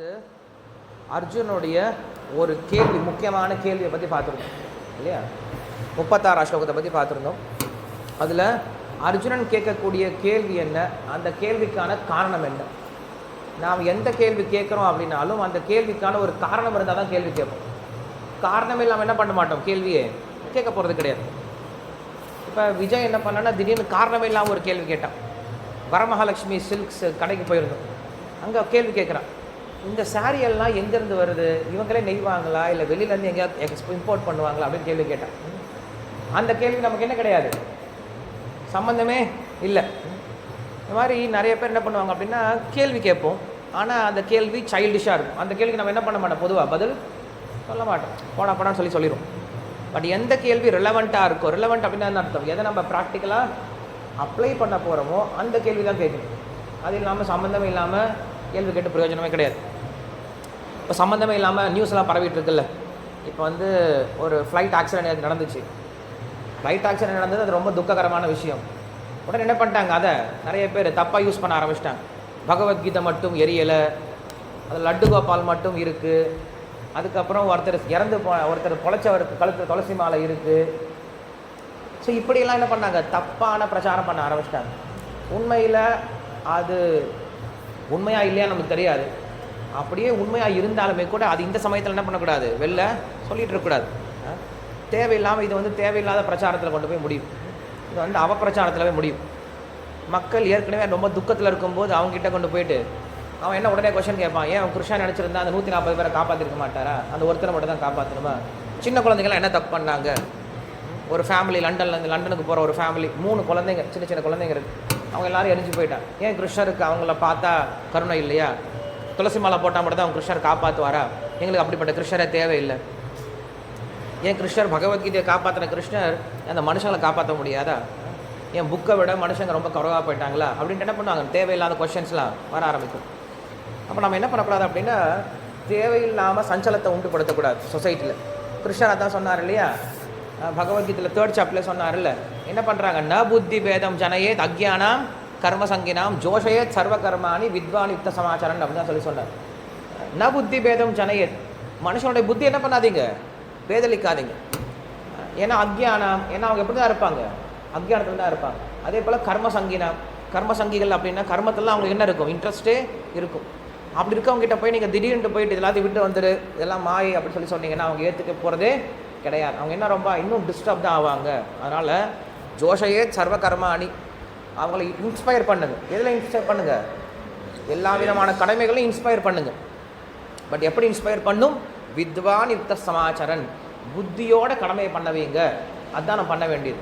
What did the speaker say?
வந்து அர்ஜுனுடைய ஒரு கேள்வி முக்கியமான கேள்வியை பற்றி பார்த்துருந்தோம் இல்லையா? முப்பத்தாறு ஸ்லோகத்தை பற்றி பார்த்துருந்தோம். அதில் அர்ஜுனன் கேட்கக்கூடிய கேள்வி என்ன? அந்த கேள்விக்கான காரணம் என்ன? நாம் எந்த கேள்வி கேட்குறோம் அப்படின்னாலும் அந்த கேள்விக்கான ஒரு காரணம் இருந்தால் தான் கேள்வி கேட்போம். காரணம் இல்லாமல் என்ன பண்ண மாட்டோம்? கேள்வியே கேட்க போகிறது கிடையாது. இப்போ விஜய் என்ன பண்ணனா திடீர்னு காரணமே இல்லாமல் ஒரு கேள்வி கேட்டான். வரமகாலட்சுமி சில்க்ஸ் கடைக்கு போயிருந்தோம். அங்கே கேள்வி கேட்குறான். இந்த சாரியெல்லாம் எல்லாம் எங்கேருந்து வருது? இவங்களே நெய்வாங்களா? இல்லை வெளியிலேருந்து எங்கேயாவது எக்ஸ்போ இம்போர்ட் பண்ணுவாங்களா? அப்படின்னு கேள்வி கேட்டேன். அந்த கேள்வி நமக்கு என்ன கிடையாது? சம்மந்தமே இல்லை. இந்த மாதிரி நிறைய பேர் என்ன பண்ணுவாங்க அப்படின்னா கேள்வி கேட்போம். ஆனால் அந்த கேள்வி சைல்டிஷாக இருக்கும். அந்த கேள்விக்கு நம்ம என்ன பண்ண மாட்டோம்? பொதுவாக பதில் சொல்ல மாட்டோம். போடா போடான்னு சொல்லி சொல்லிடுவோம் பட் எந்த கேள்வி ரிலவெண்ட்டாக இருக்கும் ரிலவெண்ட் அப்படின்னா என்ன அர்த்தம்? எதை நம்ம ப்ராக்டிக்கலாக அப்ளை பண்ண போகிறோமோ அந்த கேள்வி தான் கேட்கணும். அது இல்லாமல் சம்மந்தம் இல்லாமல் கேள்வி கேட்டு பிரயோஜனமே கிடையாது. இப்போ சம்மந்தமே இல்லாமல் நியூஸ்லாம் பரவிட்டு இருக்குல்ல. இப்போ வந்து ஒரு ஃப்ளைட் ஆக்சிடென்ட் நடந்துச்சு. ஃப்ளைட் ஆக்சிடென்ட் நடந்தது அது ரொம்ப துக்ககரமான விஷயம். உடனே என்ன பண்ணிட்டாங்க? அதை நிறைய பேர் தப்பாக யூஸ் பண்ண ஆரம்பிச்சிட்டாங்க. பகவத்கீதை மட்டும் எரியலை. அது லட்டு கோபால் மட்டும் இருக்குது அதுக்கப்புறம் ஒருத்தர் இறந்து போ ஒருத்தர் பொழைச்சவருக்கு கழுத்து துளசி மாலை இருக்குது ஸோ இப்படியெல்லாம் என்ன பண்ணாங்க? தப்பான பிரச்சாரம் பண்ண ஆரம்பிச்சிட்டாங்க. உண்மையில் அது உண்மையாக இல்லையா நமக்கு தெரியாது. அப்படியே உண்மையாக இருந்தாலுமே கூட அது இந்த சமயத்தில் என்ன பண்ணக்கூடாது? வெளில சொல்லிட்டு இருக்கக்கூடாது. தேவையில்லாமல் இது வந்து தேவையில்லாத பிரச்சாரத்தில் கொண்டு போய் முடியும். இது வந்து அவப்பிரச்சாரத்தில் போய் முடியும். மக்கள் ஏற்கனவே ரொம்ப துக்கத்தில் இருக்கும்போது அவங்ககிட்ட கொண்டு போயிட்டு அவன் என்ன உடனே கொஷின் கேட்பான் ஏன் குருஷா கிருஷ்ணன் நினச்சிருந்தா அந்த நூற்றி நாற்பது பேரை காப்பாற்றிருக்க மாட்டாரா? அந்த ஒருத்தரை மட்டும் தான் காப்பாற்றணுமா சின்ன குழந்தைங்களாம் என்ன தப்பு பண்ணாங்க? ஒரு ஃபேமிலி லண்டன்லேருந்து லண்டனுக்கு போகிற ஒரு ஃபேமிலி மூணு குழந்தைங்க சின்ன சின்ன குழந்தைங்க இருக்குது அவங்க எல்லாரும் எரிஞ்சு போயிட்டான் ஏன் கிருஷ்ணருக்கு அவங்கள பார்த்தா கருணை இல்லையா? துளசி மாலை போட்டால் மட்டும் தான் அவங்க கிருஷ்ணர் காப்பாற்றுவாரா எங்களுக்கு அப்படிப்பட்ட கிருஷ்ணரே தேவையில்லை. ஏன் கிருஷ்ணர் பகவத்கீதையை காப்பாற்றின கிருஷ்ணர் அந்த மனுஷங்களை காப்பாற்ற முடியாதா? என் புக்கை விட மனுஷங்க ரொம்ப குறவாக போயிட்டாங்களா? அப்படின்ட்டு என்ன பண்ணுவாங்க? தேவையில்லாத கொஷின்ஸ்லாம் வர ஆரம்பிக்கும். அப்போ நம்ம என்ன பண்ணக்கூடாது அப்படின்னா தேவையில்லாமல் சஞ்சலத்தை உண்டுபடுத்தக்கூடாது சொசைட்டியில் கிருஷ்ணர் அதான் சொன்னார் இல்லையா? பகவத்கீதையில் தேர்ட் சாப்டரில் சொன்னார்ல என்ன பண்ணுறாங்க ந புத்தி பேதம் ஜனயேத் அக்ஞானாம் கர்ம சங்கினாம் ஜோஷயேத் சர்வ கர்மாணி வித்வான் யுக்த சமாச்சாரம் அப்படின்னு தான் சொல்லி சொன்னார். ந புத்தி பேதம் ஜனையே மனுஷனுடைய புத்தி என்ன பண்ணாதீங்க? பேதளிக்காதீங்க. ஏன்னா அக்ஞானம் ஏன்னா அவங்க எப்படி தான் இருப்பாங்க? அக்ஞானத்தில் தான் இருப்பாங்க. அதே போல் கர்ம சங்கினம் கர்ம சங்கிகள் அப்படின்னா கர்மத்தில் அவங்களுக்கு என்ன இருக்கும்? இன்ட்ரெஸ்ட்டே இருக்கும். அப்படி இருக்கவங்ககிட்ட போய் நீங்கள் திடீர்னு போயிட்டு இதெல்லாத்தையும் விட்டு வந்துடு இதெல்லாம் மாயை அப்படின்னு சொல்லி சொன்னீங்கன்னா அவங்க ஏற்றுக்க போகிறதே கிடையாது. அவங்க என்ன ரொம்ப இன்னும் டிஸ்டர்ப் தான் ஆவாங்க. அதனால் ஜோஷையே சர்வ கர்ம அணி அவங்கள இன்ஸ்பயர் பண்ணுங்க. எதில் இன்ஸ்பயர் பண்ணுங்க? எல்லா விதமான கடமைகளையும் இன்ஸ்பயர் பண்ணுங்க. பட் எப்படி இன்ஸ்பயர் பண்ணும்? வித்வான் யுக்த சமாச்சரன் புத்தியோட கடமையை பண்ண வைங்க. அதுதான் நான் பண்ண வேண்டியது.